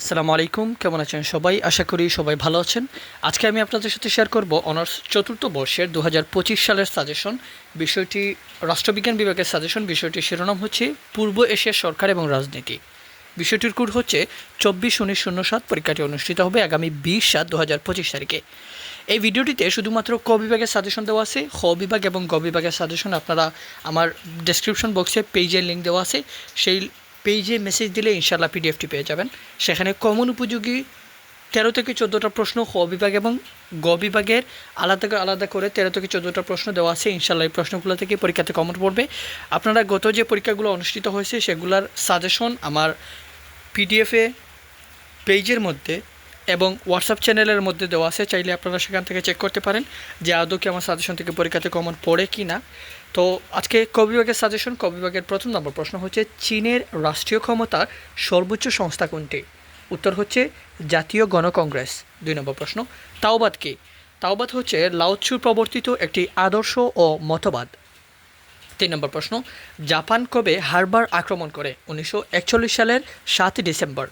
আসসালামু আলাইকুম, কেমন আছেন সবাই? আশা করি সবাই ভালো আছেন। আজকে আমি আপনাদের সাথে শেয়ার করব অনার্স চতুর্থ বর্ষের দু হাজার পঁচিশ সালের সাজেশন বিষয়টি রাষ্ট্রবিজ্ঞান বিভাগের সাজেশন বিষয়টির শিরোনাম হচ্ছে পূর্ব এশিয়ার সরকার এবং রাজনীতি। বিষয়টির কোড হচ্ছে চব্বিশ উনিশ শূন্য সাত, পরীক্ষাটি অনুষ্ঠিত হবে আগামী বিশ সাত দু হাজার পঁচিশ তারিখে। এই ভিডিওটিতে শুধুমাত্র ক বিভাগের সাজেশন দেওয়া আছে, খ বিভাগ এবং গ বিভাগের সাজেশন আপনারা আমার ডেসক্রিপশন বক্সে পেজের লিঙ্ক দেওয়া আছে। সেই পেজে মেসেজ দিলে ইনশাল্লাহ পিডিএফটি পেয়ে যাবেন। সেখানে কমন উপযোগী তেরো থেকে চোদ্দোটা প্রশ্ন খ বিভাগ এবং গ বিভাগের আলাদা করে আলাদা করে তেরো থেকে চোদ্দোটা প্রশ্ন দেওয়া আছে। ইনশাল্লাহ এই প্রশ্নগুলো থেকে পরীক্ষাতে কমন পড়বে। আপনারা গত যে পরীক্ষাগুলো অনুষ্ঠিত হয়েছে, সেগুলোর সাজেশন আমার পিডিএফে পেজের মধ্যে এবং হোয়াটসঅ্যাপ চ্যানেলের মধ্যে দেওয়া আছে। চাইলে আপনারা সেখান থেকে চেক করতে পারেন যে আদৌ কি আমার সাজেশন থেকে পরীক্ষাতে কমন পড়ে কি না। তো আজকে কবিভাগের সাজেশন কবিভাগের প্রথম নম্বর প্রশ্ন হচ্ছে, চীনের রাষ্ট্রীয় ক্ষমতার সর্বোচ্চ সংস্থা কোনটি? উত্তর হচ্ছে, জাতীয় গণকংগ্রেস দুই নম্বর প্রশ্ন তাওবাদ কি? তাওবাদ হচ্ছে লাওৎসুর প্রবর্তিত একটি আদর্শ ও মতবাদ। তিন নম্বর প্রশ্ন, জাপান কবে হারবার আক্রমণ করে? উনিশশো একচল্লিশ সালের সাতই ডিসেম্বর।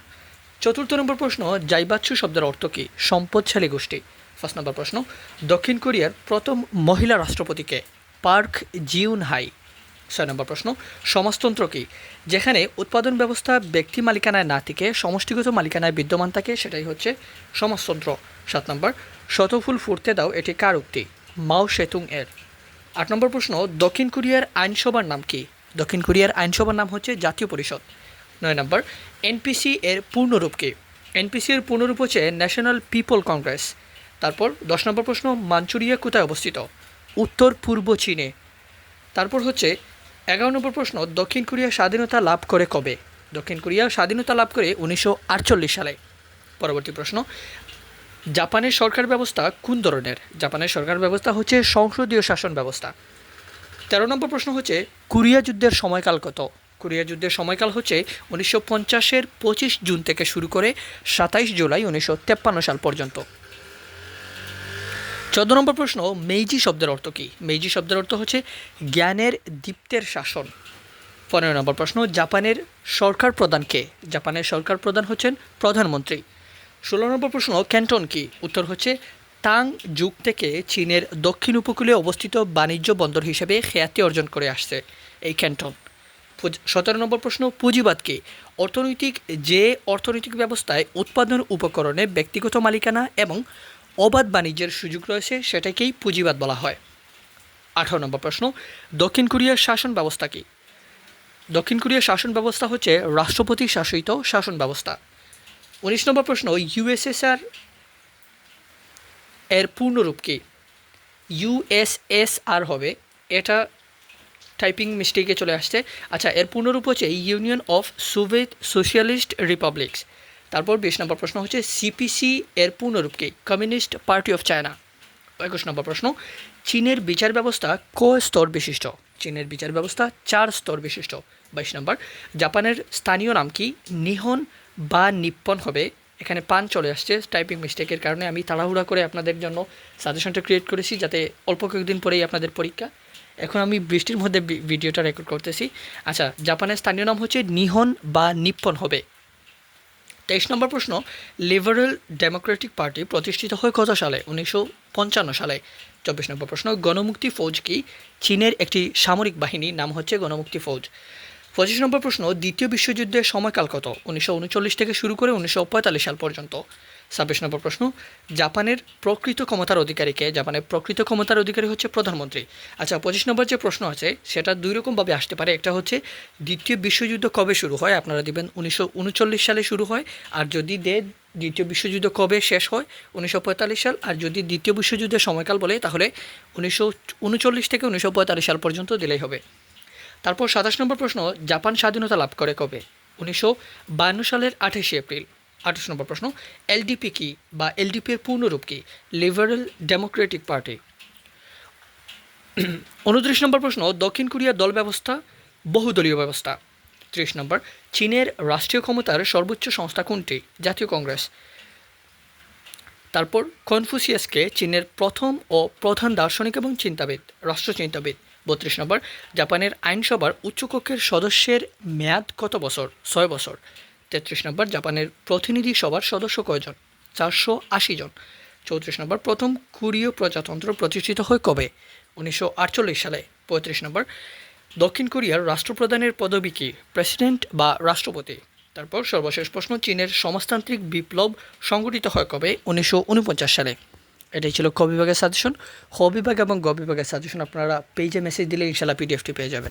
চতুর্থ নম্বর প্রশ্ন জাইবাচ্ছু শব্দের অর্থ কী? সম্পদশালী গোষ্ঠী। ফার্স্ট নম্বর প্রশ্ন, দক্ষিণ কোরিয়ার প্রথম মহিলা রাষ্ট্রপতিকে পার্ক জিউন হাই ছয় নম্বর প্রশ্ন, সমাজতন্ত্র কী? যেখানে উৎপাদন ব্যবস্থা ব্যক্তি মালিকানায় না থেকে সমষ্টিগত মালিকানায় বিদ্যমান থাকে, সেটাই হচ্ছে সমাজতন্ত্র। সাত নম্বর, শতফুল ফুটতে দাও, এটি কার উক্তি? মাও সেতুং এর। আট নম্বর প্রশ্ন, দক্ষিণ কোরিয়ার আইনসভার নাম কি? দক্ষিণ কোরিয়ার আইনসভার নাম হচ্ছে জাতীয় পরিষদ। নয় নম্বর এনপিসি এর পূর্ণরূপ কি? এনপিসি এর পূর্ণরূপ হচ্ছে ন্যাশনাল পিপল কংগ্রেস তারপর দশ নম্বর প্রশ্ন, মাঞ্চুরিয়া কোথায় অবস্থিত? উত্তর পূর্ব চীনে। তারপর হচ্ছে এগারো নম্বর প্রশ্ন, দক্ষিণ কোরিয়া স্বাধীনতা লাভ করে কবে? দক্ষিণ কোরিয়া স্বাধীনতা লাভ করে উনিশশো আটচল্লিশ সালে। পরবর্তী প্রশ্ন, জাপানের সরকার ব্যবস্থা কোন ধরনের? জাপানের সরকার ব্যবস্থা হচ্ছে সংসদীয় শাসন ব্যবস্থা। তেরো নম্বর প্রশ্ন হচ্ছে, কোরিয়া যুদ্ধের সময়কাল কত? কোরিয়া যুদ্ধের সময়কাল হচ্ছে উনিশশো পঞ্চাশের পঁচিশ জুন থেকে শুরু করে সাতাইশ জুলাই উনিশশো তেপ্পান্ন সাল পর্যন্ত। চোদ্দ নম্বর প্রশ্ন, মেইজি শব্দের অর্থ কী? মেইজি শব্দের অর্থ হচ্ছে জ্ঞানের দীপ্তের শাসন। পনেরো নম্বর প্রশ্ন, জাপানের সরকার প্রধান কে? জাপানের সরকার প্রধান হচ্ছেন প্রধানমন্ত্রী। ষোলো নম্বর প্রশ্ন, ক্যান্টন কি? উত্তর হচ্ছে তাং যুগ থেকে চীনের দক্ষিণ উপকূলে অবস্থিত বাণিজ্য বন্দর হিসেবে খ্যাতি অর্জন করে আসছে এই ক্যান্টন। সতেরো নম্বর প্রশ্ন পুঁজিবাদকে অর্থনৈতিক যে অর্থনৈতিক ব্যবস্থায় উৎপাদন উপকরণে ব্যক্তিগত মালিকানা এবং অবাধ বাণিজ্যের সুযোগ রয়েছে, সেটাকেই পুঁজিবাদ বলা হয়। আঠারো নম্বর প্রশ্ন, দক্ষিণ কোরিয়ার শাসন ব্যবস্থা কী? দক্ষিণ কোরিয়ার শাসন ব্যবস্থা হচ্ছে রাষ্ট্রপতি শাসিত শাসন ব্যবস্থা। উনিশ নম্বর প্রশ্ন ইউএসএসআর এর পূর্ণরূপ কি? ইউএসএসআর হবে, এটা টাইপিং মিস্টেকে চলে আসছে। আচ্ছা এর পূর্ণরূপ হচ্ছে union of Soviet socialist republics তারপর বিশ নম্বর প্রশ্ন হচ্ছে সিপিসি এর পূর্ণরূপ কি কমিউনিস্ট পার্টি অফ চায়না একুশ নম্বর প্রশ্ন, চীনের বিচার ব্যবস্থা ক স্তর বিশিষ্ট? চীনের বিচার ব্যবস্থা চার স্তর বিশিষ্ট। বাইশ নম্বর, জাপানের স্থানীয় নাম কি? নিহন বা নিপ্পন হবে। এখানে পান চলে আসছে টাইপিং মিস্টেকের কারণে আমি তাড়াহুড়া করে আপনাদের জন্য সাজেশনটা ক্রিয়েট করেছি যাতে অল্প কয়েকদিন পরেই আপনাদের পরীক্ষা এখন আমি বৃষ্টির মধ্যে ভিডিওটা রেকর্ড করতেছি। আচ্ছা জাপানের স্থানীয় নাম হচ্ছে নিহন বা নিপ্পন হবে। তেইশ নম্বর প্রশ্ন, লিবারেল ডেমোক্রেটিক পার্টি প্রতিষ্ঠিত হয় কত সালে? উনিশশো পঞ্চান্ন সালে। চব্বিশ নম্বর প্রশ্ন, গণমুক্তি ফৌজ কি? চীনের একটি সামরিক বাহিনী, নাম হচ্ছে গণমুক্তি ফৌজ। পঁচিশ নম্বর প্রশ্ন, দ্বিতীয় বিশ্বযুদ্ধের সময়কাল কত? উনিশশো উনচল্লিশ থেকে শুরু করে উনিশশো পঁয়তাল্লিশ সাল পর্যন্ত। ছাব্বিশ নম্বর প্রশ্ন, জাপানের প্রকৃত ক্ষমতার অধিকারীকে জাপানের প্রকৃত ক্ষমতার অধিকারী হচ্ছে প্রধানমন্ত্রী। আচ্ছা পঁচিশ নম্বর যে প্রশ্ন আছে, সেটা দুই রকমভাবে আসতে পারে। একটা হচ্ছে, দ্বিতীয় বিশ্বযুদ্ধ কবে শুরু হয়? আপনারা দিবেন উনিশশো সালে শুরু হয়। আর যদি দে, দ্বিতীয় বিশ্বযুদ্ধ কবে শেষ হয়? উনিশশো পঁয়তাল্লিশ সাল। আর যদি দ্বিতীয় বিশ্বযুদ্ধের সময়কাল বলে, তাহলে উনিশশো উনচল্লিশ থেকে উনিশশো পঁয়তাল্লিশ সাল পর্যন্ত দিলেই হবে। তারপর সাতাশ নম্বর প্রশ্ন, জাপান স্বাধীনতা লাভ করে কবে? উনিশশো বায়ান্ন সালের আঠাশে এপ্রিল। আঠাশ নম্বর প্রশ্ন, এলডিপি কি বা এলডিপি এর পূর্ণরূপ কি? Liberal democratic party. উনত্রিশ নম্বর প্রশ্ন, দক্ষিণ কোরিয়ার দল ব্যবস্থা, বহুদলীয় ব্যবস্থা। ত্রিশ নম্বর, চীনের রাষ্ট্রীয় ক্ষমতার সর্বোচ্চ সংস্থা কোনটি? জাতীয় কংগ্রেস। তারপর, কনফুসিয়াসকে চীনের প্রথম ও প্রধান দার্শনিক এবং চিন্তাবিদ রাষ্ট্রচিন্তাবিদ বত্রিশ নম্বর, জাপানের আইনসভার উচ্চকক্ষের সদস্যের মেয়াদ কত বছর? ছয় বছর। তেত্রিশ নম্বর জাপানের প্রতিনিধি সভার সদস্য কয়জন? চারশো আশি জন। চৌত্রিশ নম্বর, প্রথম কোরীয় প্রজাতন্ত্র প্রতিষ্ঠিত হয় কবে? উনিশশো আটচল্লিশ সালে। পঁয়ত্রিশ নম্বর, দক্ষিণ কোরিয়ার রাষ্ট্রপ্রধানের পদবী কি? প্রেসিডেন্ট বা রাষ্ট্রপতি? তারপর সর্বশেষ প্রশ্ন, চীনের সমাজতান্ত্রিক বিপ্লব সংগঠিত হয় কবে? উনিশশো উনপঞ্চাশ সালে। এটাই ছিল ক বিভাগের সাজেশন খ বিভাগ এবং গ বিভাগের সাজেশন আপনারা পেজে মেসেজ দিলে ইনশাল্লাহ পিডিএফটি পেয়ে যাবেন।